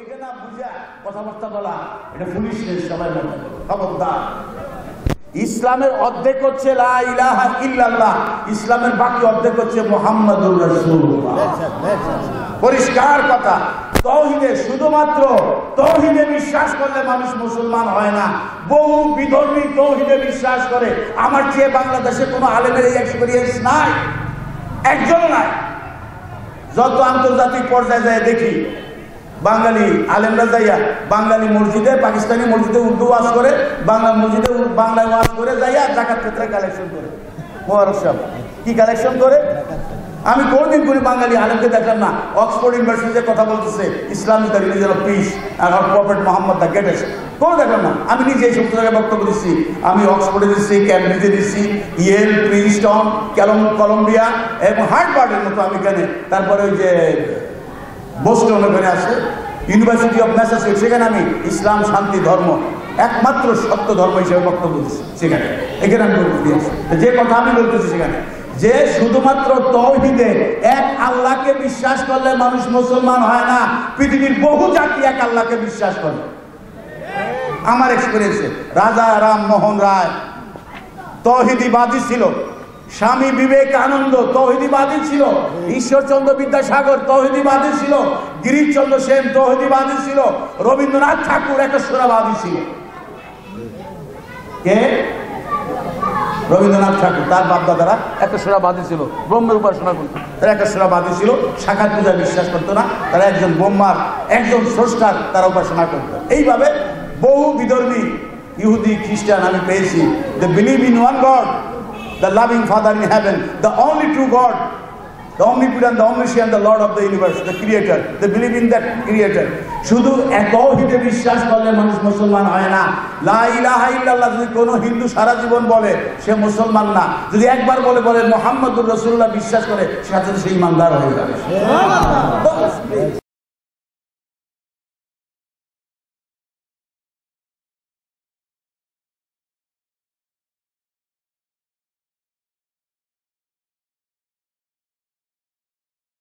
বুঝে না বুঝা কথাবার্তা বলা, এটা পুলিশ সবাই মনে খবরদার। ইসলামের অর্ধেক হচ্ছে ইসলামের বাকি অর্ধেক হচ্ছে মোহাম্মদুর পরিষ্কার কথা, তৌহিদে শুধুমাত্র তৌহিদে বিশ্বাস করলে মানুষ মুসলমান হয় না। বহু বিধর্মী তৌহিদে বিশ্বাস করে, আমার চেয়ে বাংলাদেশে কোনো আলেমের এই এক্সপিরিয়েন্স নাই। একজন নাই। যত আন্তর্জাতিক পর্যায়ে যায় দেখি বাঙালি আলেমরা যাইয়া বাঙালি মসজিদে, পাকিস্তানি মসজিদে উর্দু ওয়াজ করে, বাংলা মসজিদে বাংলায় ওয়াজ করে যাইয়া জাকাত ক্ষেত্রে কালেকশন করে। মোবারক কি কালেকশন করে? আমি কোনদিন কোন বাঙালি আলেমকে দেখলাম না। অক্সফোর্ড ইউনিভার্সিটিতে কথা বলতেছে, ইসলামী দ্য রিলিজন অফ পিস, আর প্রফেট মোহাম্মদ দ্য গ্রেটেস্ট। কোনো দেখলাম না। আমি নিজে এই সমস্ত জায়গায় বক্তব্য দিচ্ছি। আমি অক্সফোর্ডে দিচ্ছি ক্যামব্রিজে দিচ্ছি ইয়েল প্রিন্সটন ক্যালম কলম্বিয়া এবং হার্ডবার্ডের মতো আমি এখানে। তারপরে ওই যে বোস্টন ওখানে আছে ইউনিভার্সিটি অফ ম্যাসাচুসেটস সেখানে আমি ইসলাম, শান্তি, ধর্ম, একমাত্র সত্য ধর্ম হিসেবে বক্তব্য দিচ্ছি সেখানে। এখানে আমি বক্তব্য দিয়েছি। যে কথা আমি বলতেছি সেখানে, যে শুধুমাত্র তৌহিদে এক আল্লাহকে বিশ্বাস করলে মানুষ মুসলমান হয় না, পৃথিবীর বহু জাতি এক আল্লাহকে বিশ্বাস করে। আমার এক্সপিরিয়েন্সে রাজা রাম মোহন রায় তহিদিবাদী ছিল। স্বামী বিবেকানন্দ তহিদিবাদী ছিল, ঈশ্বরচন্দ্র বিদ্যাসাগর তহিদিবাদী ছিল গিরিশচন্দ্র সেন তহিদিবাদী ছিল, রবীন্দ্রনাথ ঠাকুর একেশ্বরাবাদী ছিল। কে? রবীন্দ্রনাথ ঠাকুর, তার বাপদাদারা একেশ্বরাবাদী ছিল, ব্রহ্মের উপাসনা করত। তারা একেশ্বরাবাদী ছিল, সাক্ষাৎ পূজা বিশ্বাস করতো না, তারা একজন ব্রহ্মার, একজন স্রষ্টার তারা উপাসনা করতো। এইভাবে বহু বিধর্মী, ইহুদি, খ্রিস্টান আমি পেয়েছি। The believe in one god the loving father in heaven the only true god the omnipotent, the omniscient, the Lord of the universe, the creator. They believe in that creator. শুধু একহিতে বিশ্বাস করলে মানুষ মুসলমান হয় না লা ইলাহা ইল্লাল্লাহ যদি কোনো হিন্দু সারা জীবন বলে সে মুসলমান না যদি একবার বলে বলে মোহাম্মদুর রসুল্লাহ বিশ্বাস করে সাথে সাথে সে ইমানদার হয়ে যাবে